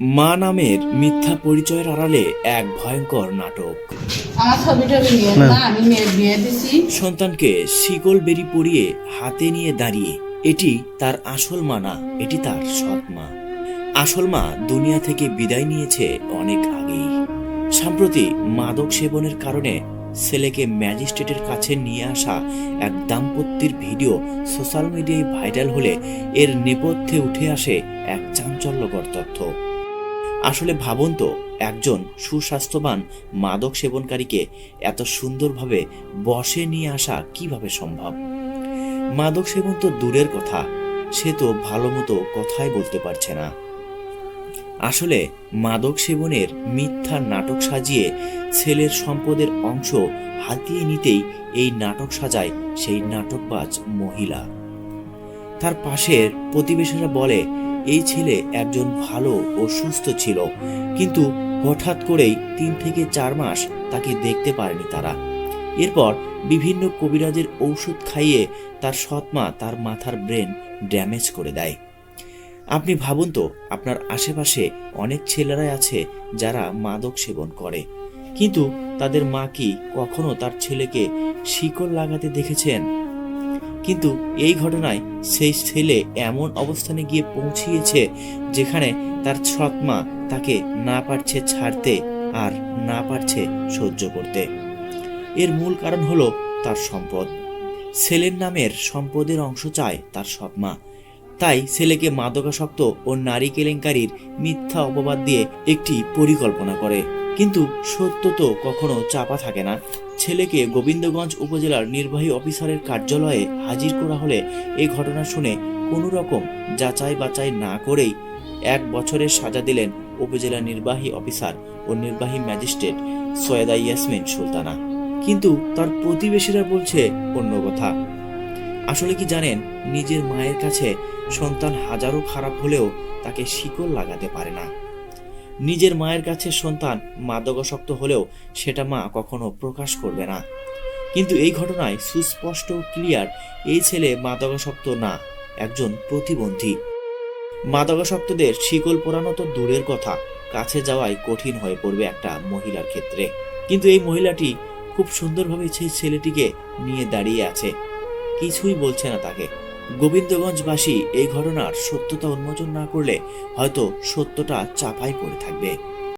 মা নামের মিথ্যা পরিচয়ের আড়ালে এক ভয়ঙ্কর নাটক। আমার ছবি টবি নিয়ে না আমি মেয়ে বিয়ে দিছি। সন্তানকে শিকল বেরি পরিয়ে হাতে নিয়ে দাঁড়িয়ে এটি তার আসল মা না এটি তার সৎ মা। আসল মা দুনিয়া থেকে বিদায় নিয়েছে অনেক আগেই। সম্প্রতি মাদক সেবনের কারণে ছেলেকে ম্যাজিস্ট্রেটের কাছে নিয়ে আসা এক দাম্পত্যের ভিডিও সোশ্যাল মিডিয়ায় ভাইরাল হলে এর নেপথ্যে উঠে আসে এক চাঞ্চল্যকর তথ্য। আসলে ভাবুন তো, একজন সুস্বাস্থ্যবান মাদক সেবনকারীকে এত সুন্দরভাবে বসে নিয়ে আসা কীভাবে সম্ভব? মাদক সেবন তো দূরের কথা, সে তো ভালো মতো কথাই বলতে পারছে না। আসলে মাদক সেবনের মিথ্যা নাটক সাজিয়ে ছেলের সম্পদের অংশ হাতিয়ে নিতেই এই নাটক সাজায় সেই নাটকবাজ মহিলা। তার পাশের প্রতিবেশীরা বলে, এই ছেলে একজন ভালো ও সুস্থ ছিল। কিন্তু হঠাৎ করেই তিন থেকে চার মাস তাকে দেখতে পারেনি তারা। এরপর বিভিন্ন কবিরাজের ঔষধ খাইয়ে তার সৎমা তার মাথার ব্রেন ড্যামেজ করে দেয়। আপনি ভাবুন তো, আপনার আশেপাশে অনেক ছেলেরাই আছে যারা মাদক সেবন করে। কিন্তু তাদের মা কি কখনো তার ছেলেকে শিকড় লাগাতে দেখেছেন? কিন্তু এই ঘটনায় সেই ছেলে এমন অবস্থানে গিয়ে পৌঁছিয়েছে যেখানে তার সৎমা তাকে না পারছে ছাড়তে আর না পারছে সহ্য করতে। এর মূল কারণ হলো তার সম্পদ। ছেলের নামের সম্পদের অংশ চায় তার সৎমা তাই ছেলেকে মাদকাসক্ত ও নারী কেলেঙ্কারির মিথ্যা অপবাদ দিয়ে একটি পরিকল্পনা করে। কিন্তু সত্য তো কখনো চাপা থাকে না। ছেলেকে গোবিন্দগঞ্জ উপজেলার নির্বাহী অফিসারের কার্যালয়ে হাজির করা হলে এই ঘটনা শুনে কোনো রকম যাচাই বাছাই না করেই এক বছরের সাজা দিলেন উপজেলা নির্বাহী অফিসার ও নির্বাহী ম্যাজিস্ট্রেট সৈয়দা ইয়াসমিন সুলতানা। কিন্তু তার প্রতিবেশীরা বলছে অন্য কথা। আসলে কি জানেন, নিজের মায়ের কাছে সন্তান হাজারো খারাপ হলেও তাকে শিকল লাগাতে পারে না। নিজের মায়ের কাছে সন্তান মাদকাসক্ত হলেও সেটা মা কখনো প্রকাশ করবে না। কিন্তু এই ঘটনায় সুস্পষ্ট ক্লিয়ার এই ছেলে মাদকাসক্ত না, একজন প্রতিবন্ধী। মাদকাসক্তদের শিকল পোড়ানো তো দূরের কথা, কাছে যাওয়াই কঠিন হয়ে পড়বে একটা মহিলার ক্ষেত্রে। কিন্তু এই মহিলাটি খুব সুন্দরভাবে সেই ছেলেটিকে নিয়ে দাঁড়িয়ে আছে। কিছুই বলছে না তাকে। গোবিন্দগঞ্জবাসী এই ঘটনার সত্যতা উন্মোচন না করলে হয়তো সত্যটা চাপাই পড়ে থাকবে।